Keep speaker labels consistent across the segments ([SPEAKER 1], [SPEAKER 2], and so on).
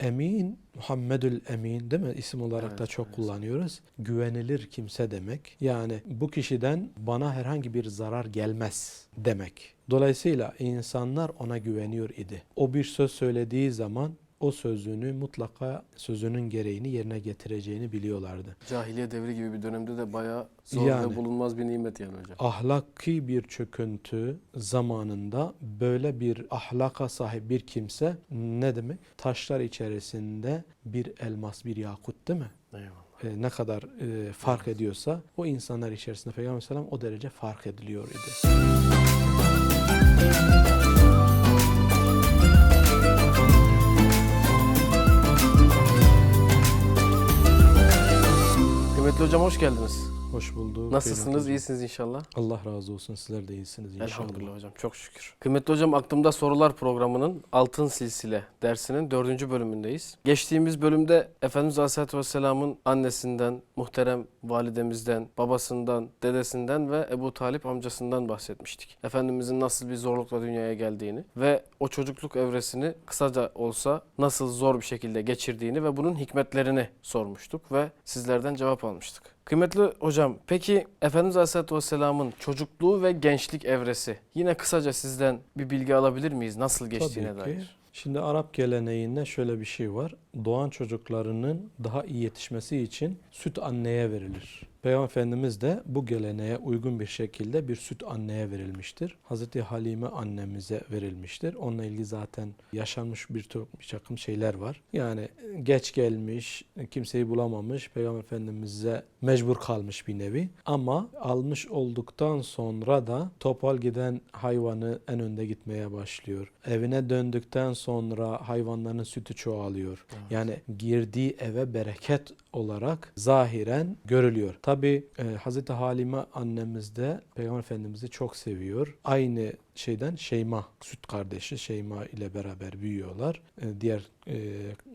[SPEAKER 1] Emin, Muhammedül Emin değil mi? İsim olarak
[SPEAKER 2] Evet,
[SPEAKER 1] da çok
[SPEAKER 2] evet.
[SPEAKER 1] kullanıyoruz. Güvenilir kimse demek. Yani bu kişiden bana herhangi bir zarar gelmez demek. Dolayısıyla insanlar ona güveniyor idi. O bir söz söylediği zaman o sözünü mutlaka sözünün gereğini yerine getireceğini biliyorlardı.
[SPEAKER 2] Cahiliye devri gibi bir dönemde de bayağı zor
[SPEAKER 1] Yani.
[SPEAKER 2] ve bulunmaz bir nimet yani hocam.
[SPEAKER 1] ahlaki bir çöküntü zamanında böyle bir ahlaka sahip bir kimse ne demek? Taşlar içerisinde bir elmas, bir yakut değil mi?
[SPEAKER 2] Eyvallah.
[SPEAKER 1] E, ne kadar e, fark ediyorsa o insanlar içerisinde Peygamber Aleyhisselam o derece fark ediliyor idi.
[SPEAKER 2] Kıymetli hocam hoş geldiniz.
[SPEAKER 1] Hoş bulduk.
[SPEAKER 2] Nasılsınız?
[SPEAKER 1] hocam.
[SPEAKER 2] İyisiniz inşallah.
[SPEAKER 1] Allah razı olsun. Sizler de iyisiniz inşallah.
[SPEAKER 2] Elhamdülillah hocam çok şükür. Kıymetli hocam aklımda sorular programının Altın Silsile dersinin dördüncü bölümündeyiz. Geçtiğimiz bölümde Efendimiz Aleyhisselatü Vesselam'ın annesinden, muhterem validemizden, babasından, dedesinden ve Ebu Talip amcasından bahsetmiştik. Efendimizin nasıl bir zorlukla dünyaya geldiğini ve o çocukluk evresini kısaca olsa nasıl zor bir şekilde geçirdiğini ve bunun hikmetlerini sormuştuk ve sizlerden cevap almıştık. Kıymetli hocam, peki Efendimiz Aleyhisselatü Vesselam'ın çocukluğu ve gençlik evresi yine kısaca sizden bir bilgi alabilir miyiz? Nasıl geçtiğine
[SPEAKER 1] Tabii ki.
[SPEAKER 2] dair?
[SPEAKER 1] Şimdi Arap geleneğinde şöyle bir şey var. Doğan çocuklarının daha iyi yetişmesi için süt anneye verilir. Peygamber Efendimiz de bu geleneğe uygun bir şekilde bir süt anneye verilmiştir. Hazreti Halime annemize verilmiştir. Onunla ilgili zaten yaşanmış bir, takım şeyler var. Yani geç gelmiş, kimseyi bulamamış, Peygamber Efendimiz'e mecbur kalmış bir nevi. Ama almış olduktan sonra da topal giden hayvanı en önde gitmeye başlıyor. Evine döndükten sonra hayvanların sütü çoğalıyor. Yani girdiği eve bereket olarak zahiren görülüyor. Tabi e, Hazreti Halime annemiz de Peygamber Efendimiz'i çok seviyor. Aynı şeyden Şeyma süt kardeşi Şeyma ile beraber büyüyorlar. E, diğer e,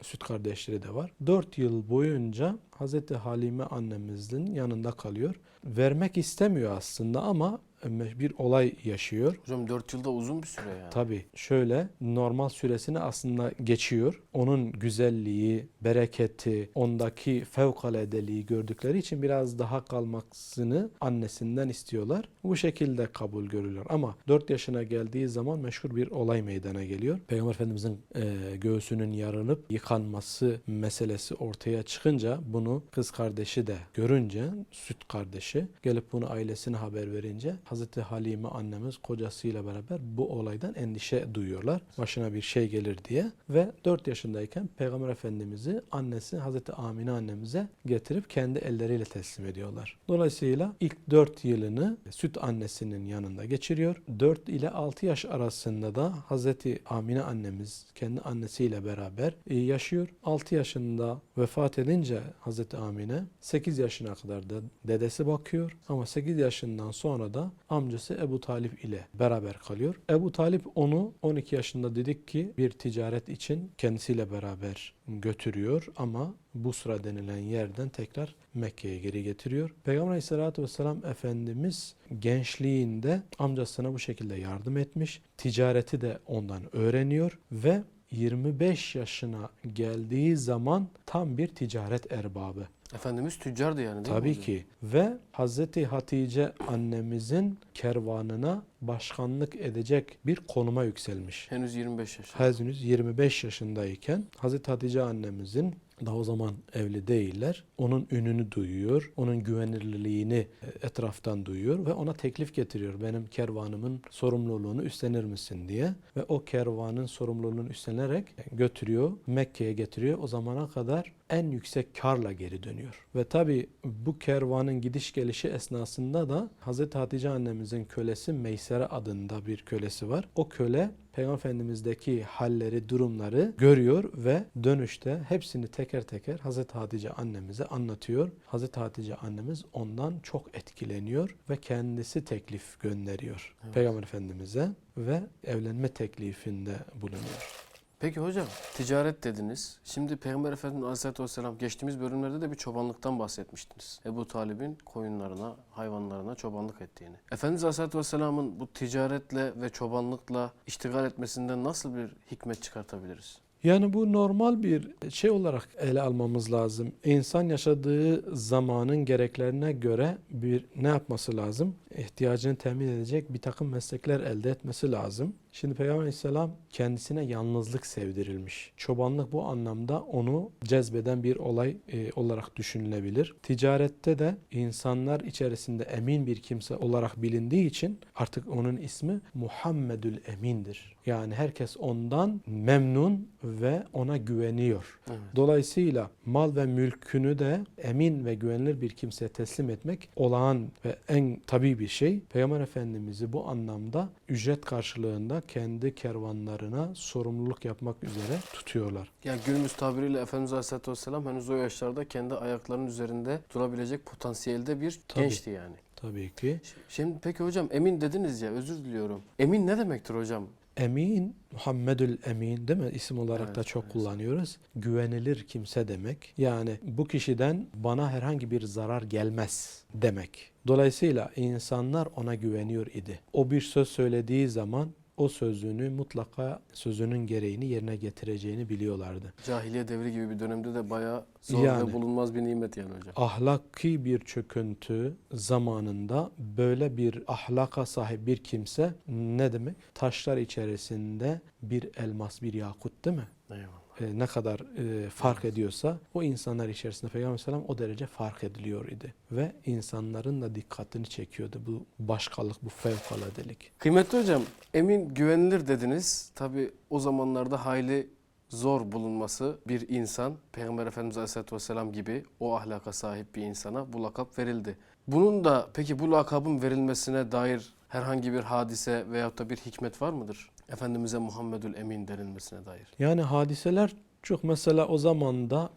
[SPEAKER 1] süt kardeşleri de var. 4 yıl boyunca Hazreti Halime annemizin yanında kalıyor. Vermek istemiyor aslında ama bir olay yaşıyor.
[SPEAKER 2] Hocam 4 yılda uzun bir süre yani.
[SPEAKER 1] Tabii şöyle normal süresini aslında geçiyor. Onun güzelliği, bereketi, ondaki fevkaladeliği gördükleri için biraz daha kalmasını annesinden istiyorlar. Bu şekilde kabul görülüyor. Ama 4 yaşına geldiği zaman meşhur bir olay meydana geliyor. Peygamber Efendimizin e, göğsünün yarılıp yıkanması meselesi ortaya çıkınca bunu kız kardeşi de görünce süt kardeşi gelip bunu ailesine haber verince Hazreti Halime annemiz kocasıyla beraber bu olaydan endişe duyuyorlar. Başına bir şey gelir diye ve 4 yaşındayken Peygamber Efendimiz'i annesi Hazreti Amine annemize getirip kendi elleriyle teslim ediyorlar. Dolayısıyla ilk 4 yılını süt annesinin yanında geçiriyor. 4 ile 6 yaş arasında da Hazreti Amine annemiz kendi annesiyle beraber yaşıyor. 6 yaşında vefat edince Hazreti Amine 8 yaşına kadar da dedesi bakıyor ama 8 yaşından sonra da amcası Ebu Talip ile beraber kalıyor. Ebu Talip onu 12 yaşında dedik ki bir ticaret için kendisiyle beraber götürüyor ama Busra denilen yerden tekrar Mekke'ye geri getiriyor. Peygamber Aleyhisselatü Vesselam Efendimiz gençliğinde amcasına bu şekilde yardım etmiş. Ticareti de ondan öğreniyor ve 25 yaşına geldiği zaman tam bir ticaret erbabı.
[SPEAKER 2] Efendimiz tüccardı yani değil mi
[SPEAKER 1] Tabii ki. Ve Hazreti Hatice annemizin kervanına başkanlık edecek bir konuma yükselmiş.
[SPEAKER 2] Henüz 25 yaş.
[SPEAKER 1] Henüz 25 yaşındayken Hazreti Hatice annemizin daha o zaman evli değiller. Onun ününü duyuyor, onun güvenilirliğini e, etraftan duyuyor ve ona teklif getiriyor. Benim kervanımın sorumluluğunu üstlenir misin diye ve o kervanın sorumluluğunu üstlenerek götürüyor, Mekke'ye getiriyor. O zamana kadar en yüksek karla geri dönüyor. Ve tabi bu kervanın gidiş gelişi esnasında da Hazreti Hatice annemizin kölesi Meysere adında bir kölesi var. O köle Peygamber Efendimiz'deki halleri, durumları görüyor ve dönüşte hepsini teker teker Hazreti Hatice annemize anlatıyor. Hazreti Hatice annemiz ondan çok etkileniyor ve kendisi teklif gönderiyor
[SPEAKER 2] Evet.
[SPEAKER 1] Peygamber Efendimiz'e ve evlenme teklifinde bulunuyor.
[SPEAKER 2] Peki hocam ticaret dediniz. Şimdi Peygamber Efendimiz Aleyhisselatü Vesselam geçtiğimiz bölümlerde de bir çobanlıktan bahsetmiştiniz. Ebu Talib'in koyunlarına, hayvanlarına çobanlık ettiğini. Efendimiz Aleyhisselatü Vesselam'ın bu ticaretle ve çobanlıkla iştigal etmesinden nasıl bir hikmet çıkartabiliriz?
[SPEAKER 1] Yani bu normal bir şey olarak ele almamız lazım. İnsan yaşadığı zamanın gereklerine göre bir ne yapması lazım? İhtiyacını temin edecek bir takım meslekler elde etmesi lazım. Şimdi Peygamber Aleyhisselam kendisine yalnızlık sevdirilmiş. Çobanlık bu anlamda onu cezbeden bir olay e, olarak düşünülebilir. Ticarette de insanlar içerisinde emin bir kimse olarak bilindiği için artık onun ismi Muhammedül Emin'dir. Yani herkes ondan memnun ve ona güveniyor.
[SPEAKER 2] Evet.
[SPEAKER 1] Dolayısıyla mal ve mülkünü de emin ve güvenilir bir kimseye teslim etmek olağan ve en tabii bir şey. Peygamber Efendimiz'i bu anlamda ücret karşılığında kendi kervanlarına sorumluluk yapmak üzere tutuyorlar.
[SPEAKER 2] Yani günümüz tabiriyle Efendimiz Aleyhisselatü Vesselam henüz o yaşlarda kendi ayaklarının üzerinde durabilecek potansiyelde bir
[SPEAKER 1] Tabii.
[SPEAKER 2] gençti yani.
[SPEAKER 1] Tabii ki.
[SPEAKER 2] Şimdi peki hocam emin dediniz ya özür diliyorum. Emin ne demektir hocam?
[SPEAKER 1] Emin, Muhammedül Emin değil mi? İsim olarak
[SPEAKER 2] Evet,
[SPEAKER 1] da çok
[SPEAKER 2] evet.
[SPEAKER 1] kullanıyoruz. Güvenilir kimse demek. Yani bu kişiden bana herhangi bir zarar gelmez demek. Dolayısıyla insanlar ona güveniyor idi. O bir söz söylediği zaman o sözünü mutlaka sözünün gereğini yerine getireceğini biliyorlardı.
[SPEAKER 2] Cahiliye devri gibi bir dönemde de bayağı zor
[SPEAKER 1] Yani.
[SPEAKER 2] ve bulunmaz bir nimet yani hocam.
[SPEAKER 1] Ahlaki bir çöküntü zamanında böyle bir ahlaka sahip bir kimse ne demek? Taşlar içerisinde bir elmas, bir yakut değil mi?
[SPEAKER 2] Eyvallah.
[SPEAKER 1] E, ne kadar e, fark ediyorsa o insanlar içerisinde Peygamber Aleyhisselam o derece fark ediliyor idi. Ve insanların da dikkatini çekiyordu bu başkalık, bu fevkaladelik.
[SPEAKER 2] Kıymetli hocam emin güvenilir dediniz. Tabi o zamanlarda hayli zor bulunması bir insan Peygamber Efendimiz Aleyhisselatü Vesselam gibi o ahlaka sahip bir insana bu lakap verildi. Bunun da peki bu lakabın verilmesine dair herhangi bir hadise veyahut da bir hikmet var mıdır? Efendimiz'e Muhammedül Emin denilmesine dair.
[SPEAKER 1] Yani hadiseler çok mesela o zamanda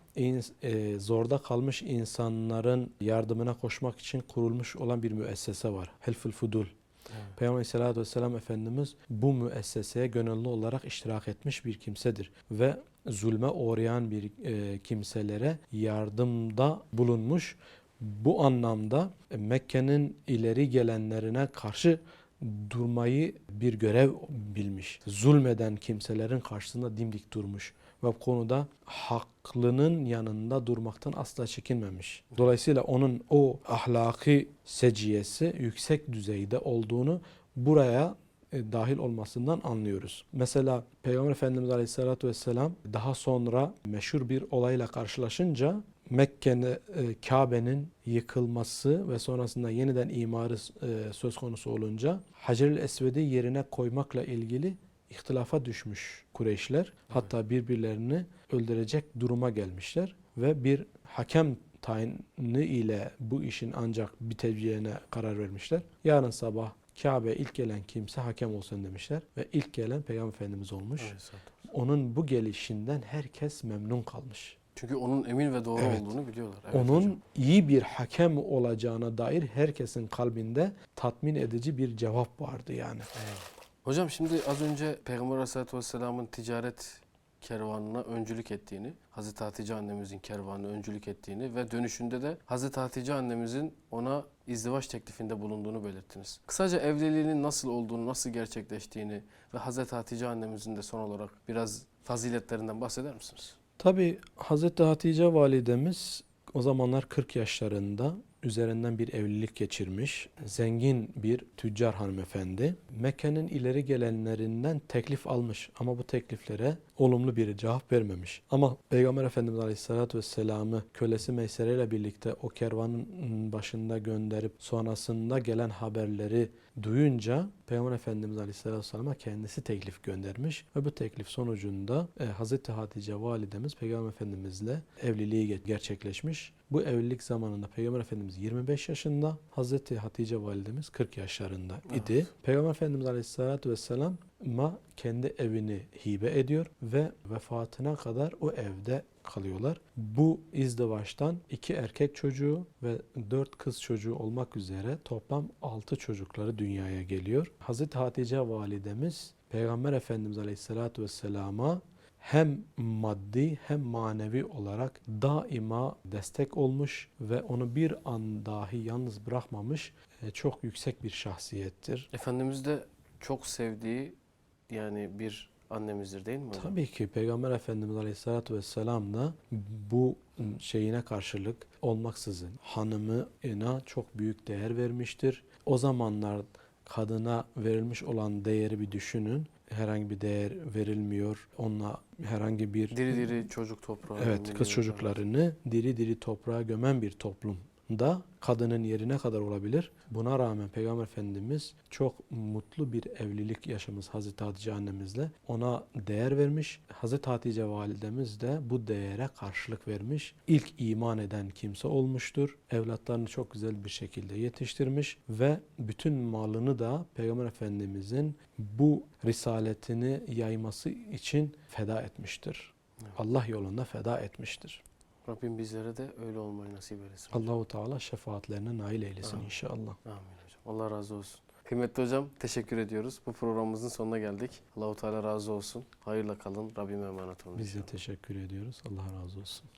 [SPEAKER 1] e, zorda kalmış insanların yardımına koşmak için kurulmuş olan bir müessese var. Helfül Fudul. Peygamber Aleyhisselatü Vesselam Efendimiz bu müesseseye gönüllü olarak iştirak etmiş bir kimsedir. Ve zulme uğrayan bir e, kimselere yardımda bulunmuş. Bu anlamda e, Mekke'nin ileri gelenlerine karşı durmayı bir görev bilmiş. Zulmeden kimselerin karşısında dimdik durmuş ve bu konuda haklının yanında durmaktan asla çekinmemiş. Dolayısıyla onun o ahlaki seciyesi yüksek düzeyde olduğunu buraya e, dahil olmasından anlıyoruz. Mesela Peygamber Efendimiz Aleyhisselatü Vesselam daha sonra meşhur bir olayla karşılaşınca Mekke'nin e, Kabe'nin yıkılması ve sonrasında yeniden imarı e, söz konusu olunca Hacer-ül Esved'i yerine koymakla ilgili ihtilafa düşmüş Kureyşler. Hatta birbirlerini öldürecek duruma gelmişler ve bir hakem tayini ile bu işin ancak biteceğine karar vermişler. Yarın sabah Kabe ilk gelen kimse hakem olsun demişler ve ilk gelen Peygamber Efendimiz olmuş. Onun bu gelişinden herkes memnun kalmış.
[SPEAKER 2] Çünkü onun emin ve doğru
[SPEAKER 1] Evet.
[SPEAKER 2] olduğunu biliyorlar. Evet
[SPEAKER 1] Onun
[SPEAKER 2] hocam.
[SPEAKER 1] iyi bir hakem olacağına dair herkesin kalbinde tatmin edici bir cevap vardı yani.
[SPEAKER 2] Hocam şimdi az önce Peygamber Aleyhisselatü Vesselam'ın ticaret kervanına öncülük ettiğini, Hazreti Hatice annemizin kervanına öncülük ettiğini ve dönüşünde de Hazreti Hatice annemizin ona izdivaç teklifinde bulunduğunu belirttiniz. Kısaca evliliğinin nasıl olduğunu, nasıl gerçekleştiğini ve Hazreti Hatice annemizin de son olarak biraz faziletlerinden bahseder misiniz?
[SPEAKER 1] Tabi Hazreti Hatice validemiz o zamanlar 40 yaşlarında üzerinden bir evlilik geçirmiş. Zengin bir tüccar hanımefendi. Mekke'nin ileri gelenlerinden teklif almış ama bu tekliflere olumlu bir cevap vermemiş. Ama Peygamber Efendimiz Aleyhisselatü Vesselam'ı kölesi Meysere ile birlikte o kervanın başında gönderip sonrasında gelen haberleri duyunca Peygamber Efendimiz Aleyhisselatü Vesselam'a kendisi teklif göndermiş ve bu teklif sonucunda e, Hazreti Hatice validemiz Peygamber Efendimizle evliliği ge- gerçekleşmiş. Bu evlilik zamanında Peygamber Efendimiz 25 yaşında, Hazreti Hatice validemiz 40 yaşlarında idi. Peygamber Efendimiz Aleyhisselatü Vesselam'a kendi evini hibe ediyor ve vefatına kadar o evde kalıyorlar. Bu izdivaçtan iki erkek çocuğu ve dört kız çocuğu olmak üzere toplam altı çocukları dünyaya geliyor. Hazreti Hatice validemiz Peygamber Efendimiz Aleyhisselatü Vesselam'a hem maddi hem manevi olarak daima destek olmuş ve onu bir an dahi yalnız bırakmamış e, çok yüksek bir şahsiyettir.
[SPEAKER 2] Efendimiz de çok sevdiği yani bir annemizdir değil mi hocam?
[SPEAKER 1] Tabii ki Peygamber Efendimiz Aleyhisselatü Vesselam da bu şeyine karşılık olmaksızın hanımına çok büyük değer vermiştir. O zamanlar kadına verilmiş olan değeri bir düşünün. Herhangi bir değer verilmiyor. Onunla herhangi bir
[SPEAKER 2] Diri diri çocuk toprağı.
[SPEAKER 1] Evet, kız çocuklarını diri diri toprağa gömen bir toplumda kadının yeri ne kadar olabilir? Buna rağmen Peygamber Efendimiz çok mutlu bir evlilik yaşamış Hazreti Hatice annemizle. Ona değer vermiş. Hazreti Hatice validemiz de bu değere karşılık vermiş. İlk iman eden kimse olmuştur. Evlatlarını çok güzel bir şekilde yetiştirmiş ve bütün malını da Peygamber Efendimizin bu risaletini yayması için feda etmiştir. Allah yolunda feda etmiştir.
[SPEAKER 2] Rabbim bizlere de öyle olmayı nasip eylesin.
[SPEAKER 1] Allahu Teala şefaatlerine nail eylesin
[SPEAKER 2] Amin.
[SPEAKER 1] inşallah.
[SPEAKER 2] Amin hocam. Allah razı olsun. Kıymetli hocam teşekkür ediyoruz. Bu programımızın sonuna geldik. Allahu Teala razı olsun. Hayırla kalın. Rabbime emanet olun.
[SPEAKER 1] Biz de teşekkür ediyoruz. Allah razı olsun.